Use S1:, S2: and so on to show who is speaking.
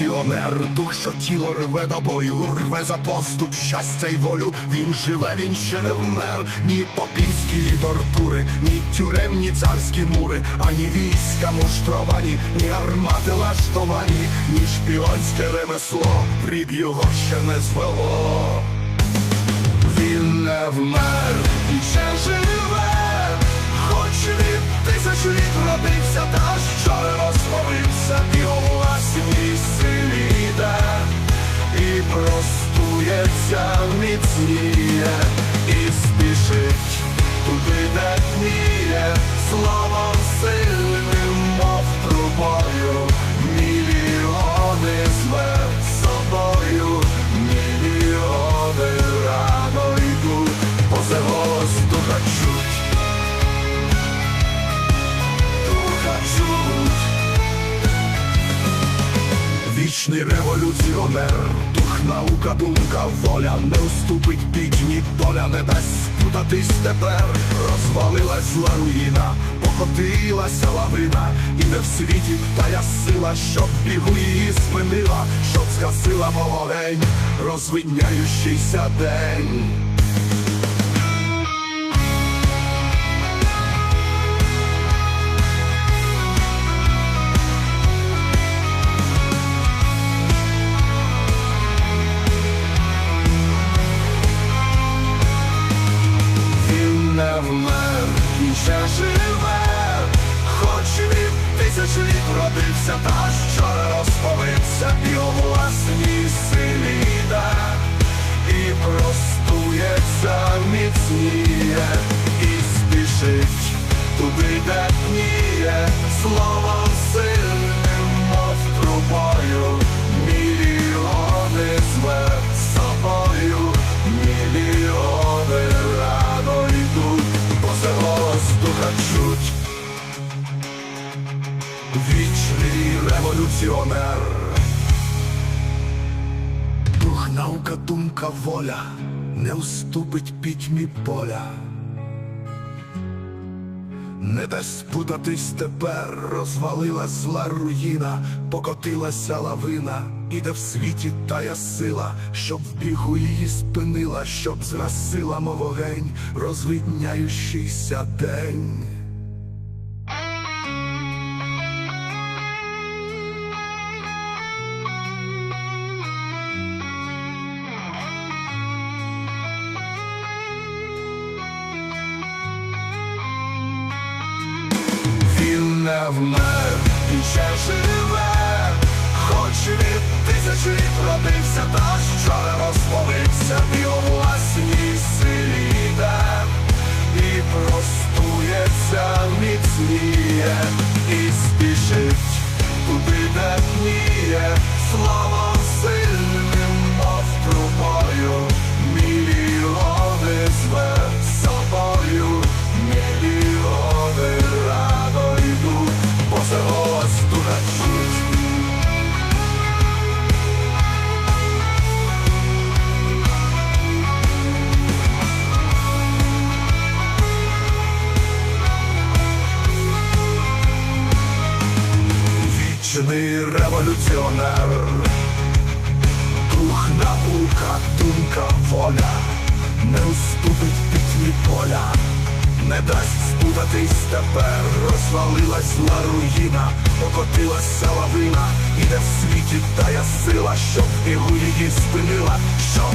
S1: революціонер, дух, що тіло рве до бою, рве за поступ, щастя й волю. Він живе, він ще не вмер, ні попівські тортури, ні тюремні царські мури, ані війська муштровані, ні армати лаштовані, ні шпіонське ремесло, пріб його ще не звело. Він не вмер і ще живе, простується, міцніє, революціонер, дух, наука, думка, воля, не уступить бідні, доля не дасть спутатись тепер. Розвалилась зла руїна, покотилася лавина, і не в світі тая сила, щоб бігу її спинила, щоб згасила вогонь, розвидняючийся день. Родився, та що розповився, і у власній силі да, і простується, міцніє, і спішить туди, де тніє словом революціонер. Дух, думка, воля не уступить пітьмі поля. Не дасть спутатись тепер, розвалила зла руїна, покотилася лавина, іде в світі тая сила, щоб в бігу її спинила, щоб згасила мов вогень, розвидняючийся день. Не вмер, він ще живе, хоч від тисяч літ родився, Вічний революціонер, дух, наука, думка, воля, не уступить пітьмі поля, не дасть спутатись тепер, розвалилась зла руїна, покотилася лавина, іде в світі тая сила, щоб бігу її спинила, щоб